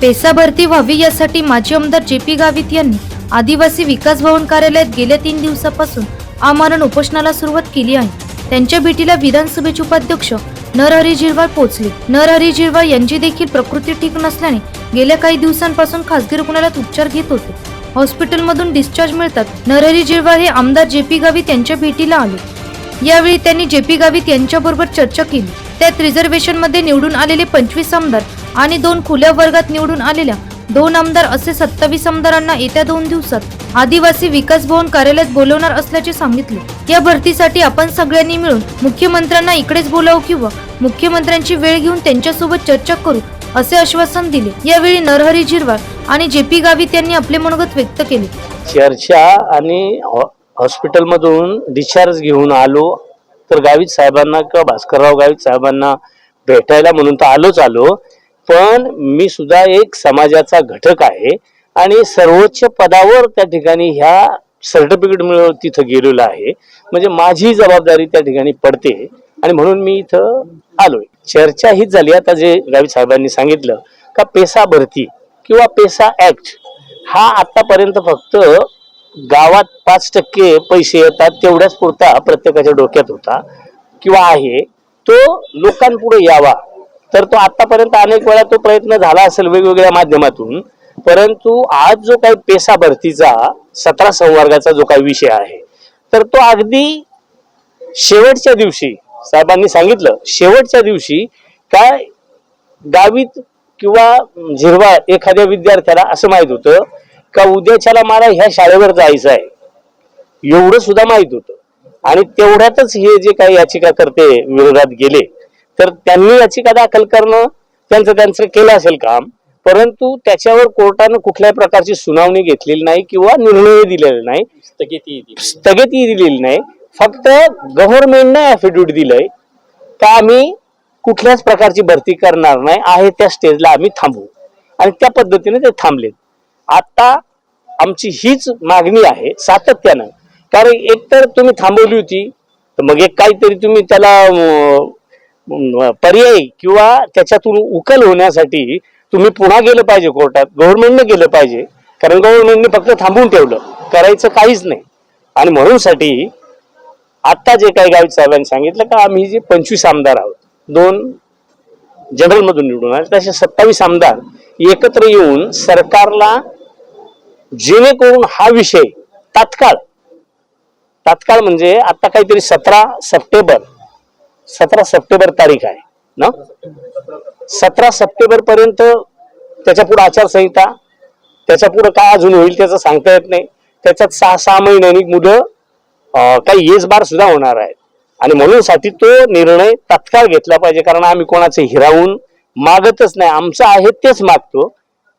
PESA भरती व्हावी यासाठी माजी आमदार जे पी गावित यांनी आदिवासी विकास भवन कार्यालयात गेल्या तीन दिवसापासून आमरण उपोषणाला सुरुवात केली आहे. त्यांच्या भेटीला विधानसभेचे उपाध्यक्ष नरहरी झिरवाळ पोहोचले. नरहरी झिरवाळ यांची देखील प्रकृती ठीक नसल्याने गेल्या काही दिवसांपासून खासगी रुग्णालयात उपचार घेत होते. हॉस्पिटलमधून डिस्चार्ज मिळतात नरहरी झिरवाळ हे आमदार जे पी गावित यांच्या भेटीला आले. यावेळी त्यांनी जे पी गावित यांच्याबरोबर चर्चा केली. त्यात रिझर्वेशनमध्ये निवडून आलेले पंचवीस आमदार आणि दोन खुल्या वर्गात निवडून आलेल्या दोन आमदार असे सत्तावीस आमदारांना येत्या दोन दिवसात आदिवासी विकास भवन कार्यालयात बोलवणार असल्याचे सांगितले. या भरतीसाठी आपण सगळ्यांनी मिळून मुख्यमंत्र्यांना इकडेच बोलावू किंवा मुख्यमंत्र्यांची वेळ घेऊन त्यांच्यासोबत चर्चा करू असे आश्वासन दिले. यावेळी नरहरी झिरवाळ आणि जे पी गावित यांनी आपले मनोगत व्यक्त केले. चर्चा आणि हॉस्पिटलमधून डिस्चार्ज घेऊन आलो तर गावित साहेबांना किंवा भास्करराव गावित साहेबांना भेटायला म्हणून तर आलोच आलो. पण मी सुद्धा एक समाजाचा घटक आहे आणि सर्वोच्च पदावर त्या ठिकाणी ह्या सर्टिफिकेट मिळवून तिथं गेलेलो आहे. म्हणजे माझी जबाबदारी त्या ठिकाणी पडते आणि म्हणून मी इथं आलोय. चर्चा हीच झाली. आता जे गावी साहेबांनी सांगितलं का पेसा भरती किंवा पेसा ऍक्ट हा आतापर्यंत फक्त गावात पाच टक्के पैसे येतात तेवढ्याच पुरता प्रत्येकाच्या डोक्यात होता किंवा आहे. तो लोकांपुढे यावा. तर तो आतापर्यंत अनेक वेळा तो प्रयत्न झाला असेल वेगवेगळ्या माध्यमातून. परंतु आज जो काही पेसा भरतीचा सतरा संवर्गाचा जो काही विषय आहे तर तो अगदी शेवटच्या दिवशी साहेबांनी सांगितलं शेवटच्या दिवशी काय गावीत किंवा झिरवा एखाद्या विद्यार्थ्याला असं माहीत होतं का उद्याच्याला मला ह्या शाळेवर जायचं आहे. एवढं सुद्धा माहीत होतं. आणि तेवढ्यातच हे जे काही याचिका करते विरोधात गेले तर त्यांनी याचिका दाखल करणं? त्यांचं त्यांचं केलं असेल काम. परंतु त्याच्यावर कोर्टानं कुठल्याही प्रकारची सुनावणी घेतलेली नाही किंवा निर्णय दिलेला नाही. स्थगिती. स्थगिती दिलेली नाही. फक्त गव्हर्नमेंटने ऍफिडेव्हिट दिलंय का आम्ही कुठल्याच प्रकारची भरती करणार नाही. आहे त्या स्टेजला आम्ही थांबू. आणि त्या पद्धतीने ते थांबलेत. आता आमची हीच मागणी आहे सातत्यानं. कारण एकतर तुम्ही थांबवली होती तर मग एक काहीतरी तुम्ही त्याला पर्याय किंवा त्याच्यातून उकल होण्यासाठी तुम्ही पुन्हा गेलं पाहिजे कोर्टात. गव्हर्नमेंटने गेलं पाहिजे. कारण गव्हर्नमेंटने फक्त थांबून ठेवलं. करायचं काहीच नाही. आणि म्हणूनसाठी आत्ता जे काही गावित साहेबांनी सांगितलं का आम्ही जे पंचवीस आमदार आहोत. दोन जनरलमधून निवडून आले. तसे सत्तावीस आमदार एकत्र येऊन सरकारला जेणेकरून हा विषय तात्काळ तात्काळ म्हणजे आता काहीतरी सतरा सप्टेंबर सतरा सप्टेंबर तारीख आहे ना? सतरा सप्टेंबर पर्यंत त्याच्या पुढे आचारसंहिता त्याच्या पुढे काय अजून होईल त्याचं सांगता येत नाही. त्याच्यात सहा सहा महिन्यांनी मुलं काही येस बार सुद्धा होणार आहेत. आणि म्हणून साठी तो निर्णय तात्काळ घेतला पाहिजे कारण आम्ही कोणाचे हिरावून मागतच नाही. आमचं आहे तेच मागतो.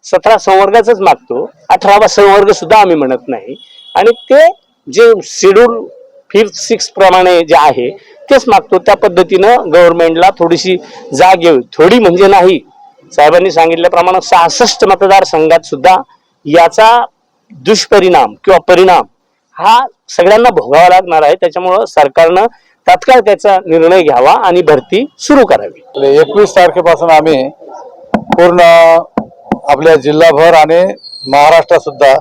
सतरा संवर्गाच मागतो. अठरावा संवर्ग सुद्धा आम्ही म्हणत नाही. आणि ते जे शेड्यूल फिफ्थ सिक्स प्रमाणे जे आहे तेच मागतो. त्या पद्धतीनं गव्हर्नमेंटला थोडीशी जाग येऊ. थोडी म्हणजे नाही. साहेबांनी सांगितल्याप्रमाणे सहासष्ट मतदारसंघात सुद्धा याचा दुष्परिणाम किंवा परिणाम हा सगळ्यांना भोगावा लागणार आहे. त्याच्यामुळं सरकारनं तात्काळ त्याचा निर्णय घ्यावा आणि भरती सुरू करावी. म्हणजे एकवीस तारखेपासून आम्ही पूर्ण आपल्या जिल्हाभर आणि महाराष्ट्रात सुद्धा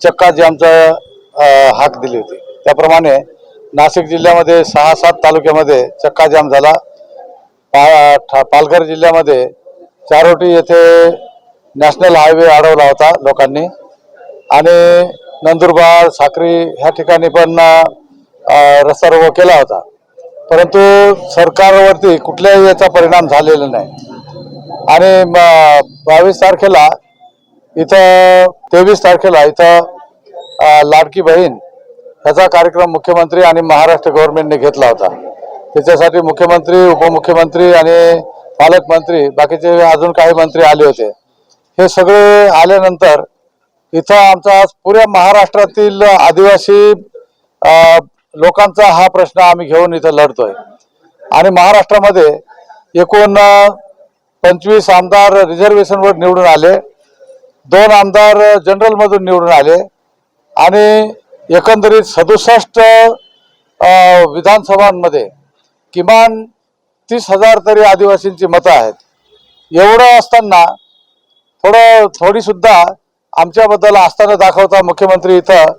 चक्का जे आमचा हाक दिली होती. त्याप्रमाणे नाशिक जिल्ह्यामध्ये सहा सात तालुक्यामध्ये चक्का जाम झाला. पा ठा- पालघर जिल्ह्यामध्ये चारोटी येथे नॅशनल हायवे अडवला होता लोकांनी. आणि नंदुरबार साक्री ह्या ठिकाणी पण रस्ता रोग केला होता. परंतु सरकारवरती कुठल्याही याचा परिणाम झालेला नाही. आणि बावीस तारखेला इथं तेवीस तारखेला इथं लाडकी बहीण ह्याचा कार्यक्रम मुख्यमंत्री आणि महाराष्ट्र गव्हर्नमेंटने घेतला होता. त्याच्यासाठी मुख्यमंत्री उपमुख्यमंत्री आणि पालकमंत्री बाकीचे अजून काही मंत्री आले होते. हे सगळे आल्यानंतर इथं आमचा पुऱ्या महाराष्ट्रातील आदिवासी लोकांचा हा प्रश्न आम्ही घेऊन इथं लढतोय. आणि महाराष्ट्रामध्ये एकूण पंचवीस आमदार रिझर्वेशनवर निवडून आले. दोन आमदार जनरलमधून निवडून आले. आणि एकंदरीत सदुसष्ट विधानसभांमध्ये किमान तीस हजार तरी आदिवासींची मतं आहेत. एवढं असताना थोडं थोडीसुद्धा आमच्याबद्दल असताना दाखवता मुख्यमंत्री इथं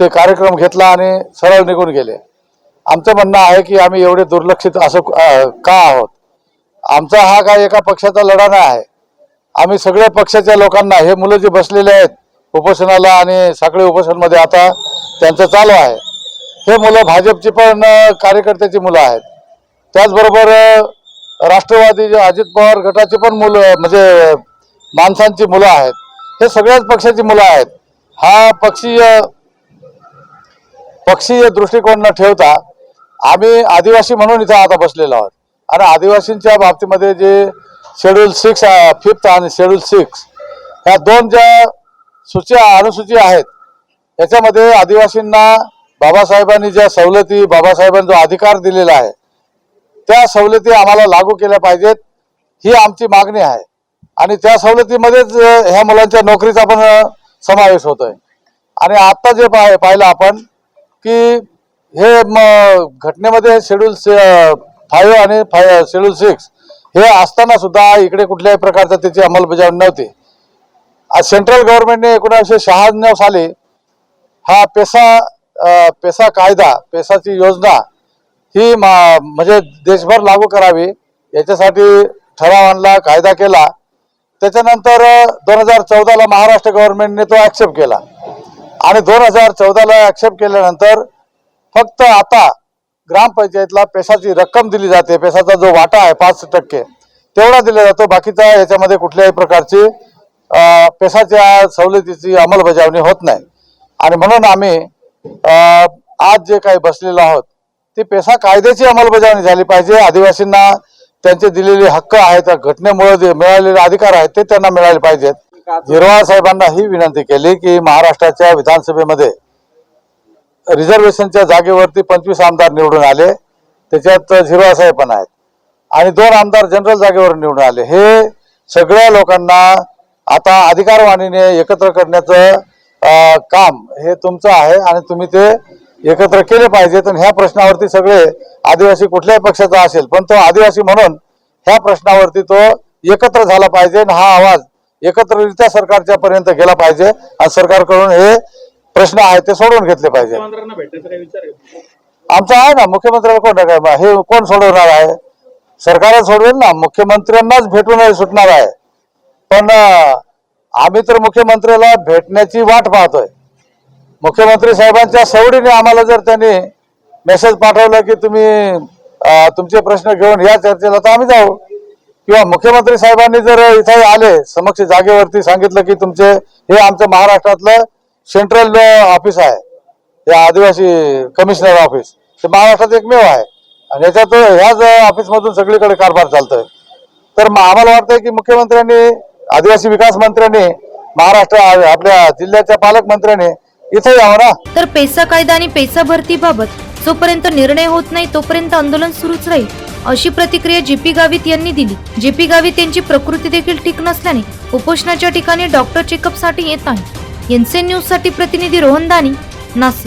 ते कार्यक्रम घेतला आणि सरळ निघून गेले. आमचं म्हणणं आहे की आम्ही एवढे दुर्लक्षित असं का आहोत? आमचा हा काय एका पक्षाचा लढा नाही आहे. आम्ही सगळ्या पक्षाच्या लोकांना हे मुलं जे बसलेले आहेत उपोषणाला आणि साखळी उपोषणमध्ये आता त्यांचं चालू आहे. हे मुलं भाजपची पण कार्यकर्त्याची मुलं आहेत. त्याचबरोबर राष्ट्रवादी जे अजित पवार गटाची पण मुलं म्हणजे माणसांची मुलं आहेत. हे सगळ्याच पक्षाची मुलं आहेत. हा पक्षीय पक्षीय दृष्टिकोन न ठेवता आम्ही आदिवासी म्हणून इथं आता बसलेलो आहोत. आणि आदिवासींच्या बाबतीमध्ये जे शेड्यूल सिक्स फिफ्थ आणि शेड्यूल सिक्स ह्या दोन ज्या सूच्या अनुसूची आहेत. याच्यामध्ये आदिवासींना बाबासाहेबांनी ज्या सवलती बाबासाहेबांनी जो अधिकार दिलेला आहे त्या सवलती आम्हाला लागू केल्या पाहिजेत ही आमची मागणी आहे. आणि त्या सवलतीमध्येच ह्या मुलांच्या नोकरीचा पण समावेश होतोय. आणि आता जे पाह पाहिलं आपण की हे घटनेमध्ये शेड्यूल फाईव्ह आणि फाय शेड्यूल सिक्स हे असताना सुद्धा इकडे कुठल्याही प्रकारचं त्याची अंमलबजावणी नव्हती. आज सेंट्रल गव्हर्नमेंटने एकोणीसशे शहाण्णव साली हा पेसा पेसा कायदा पेसाची योजना ही मा- म्हणजे देशभर लागू करावी याच्यासाठी ठराव आणला कायदा केला. त्याच्यानंतर दोन हजार चौदाला महाराष्ट्र गव्हर्नमेंटने तो ॲक्सेप्ट केला. आणि दोन हजार चौदाला ॲक्सेप्ट केल्यानंतर फक्त आता ग्रामपंचायतला पेशाची रक्कम दिली जाते. पेशाचा जो वाटा आहे पाच टक्के तेवढा दिला जातो. बाकीचा याच्यामध्ये कुठल्याही प्रकारची पेशाच्या सवलतीची अंमलबजावणी होत नाही. आणि म्हणून आम्ही आज जे काही बसलेलो आहोत ती पेसा कायद्याची अंमलबजावणी झाली पाहिजे. आदिवासींना त्यांचे दिलेले हक्क आहेत त्या घटनेमुळे जे मिळालेले अधिकार आहेत ते त्यांना मिळाले पाहिजेत. झिरवाळ साहेबांना ही विनंती केली की महाराष्ट्राच्या विधानसभेमध्ये रिझर्वेशनच्या जागेवरती पंचवीस आमदार निवडून आले. त्याच्यात झिरवाळ साहेब पण आहेत. आणि दोन आमदार जनरल जागेवर निवडून आले. हे सगळ्या लोकांना आता अधिकारवाणीने एकत्र करण्याचं काम हे तुमचं आहे आणि तुम्ही ते एकत्र केले पाहिजेत आणि ह्या प्रश्नावरती सगळे आदिवासी कुठल्याही पक्षाचा असेल पण तो आदिवासी म्हणून ह्या प्रश्नावरती तो एकत्र झाला पाहिजे आणि हा आवाज एकत्ररित्या सरकारच्या पर्यंत गेला पाहिजे आणि सरकारकडून हे प्रश्न आहेत ते सोडवून घेतले पाहिजे आमचा आहे ना मुख्यमंत्र्याला कोण हे कोण सोडवणार आहे? सरकारच सोडवेल ना? मुख्यमंत्र्यांनाच भेटून सुटणार आहे. पण आम्ही तर मुख्यमंत्र्याला भेटण्याची वाट पाहतोय. मुख्यमंत्री साहेबांच्या सवडीने आम्हाला जर त्यांनी मेसेज पाठवलं की तुम्ही तुमचे प्रश्न घेऊन या चर्चेला तर आम्ही जाऊ. किंवा मुख्यमंत्री साहेबांनी जर इथे आले समक्ष जागेवरती सांगितलं की तुमचे हे आमचं महाराष्ट्रातलं सेंट्रल ऑफिस आहे. या आदिवासी कमिशनर ऑफिस ते महाराष्ट्रात एकमेव आहे. आणि याच्यात ह्याच ऑफिसमधून सगळीकडे कारभार चालतोय. तर मग आम्हाला वाटतंय की मुख्यमंत्र्यांनी आदिवासी विकास मंत्र्यांनी महाराष्ट्र आपल्या जिल्ह्याच्या पालकमंत्र्यांनी इथे यावं ना? तर पैसा कायदा आणि पैसा भरतीबाबत जोपर्यंत निर्णय होत नाही तोपर्यंत आंदोलन सुरूच राहील अशी प्रतिक्रिया जेपी गावित यांनी दिली. जेपी गावित यांची प्रकृती देखील ठीक नसल्याने उपोषणाच्या ठिकाणी डॉक्टर चेकअपसाठी येत आहे एनसीएन न्यूजसाठी प्रतिनिधी रोहन दानी नाशिक.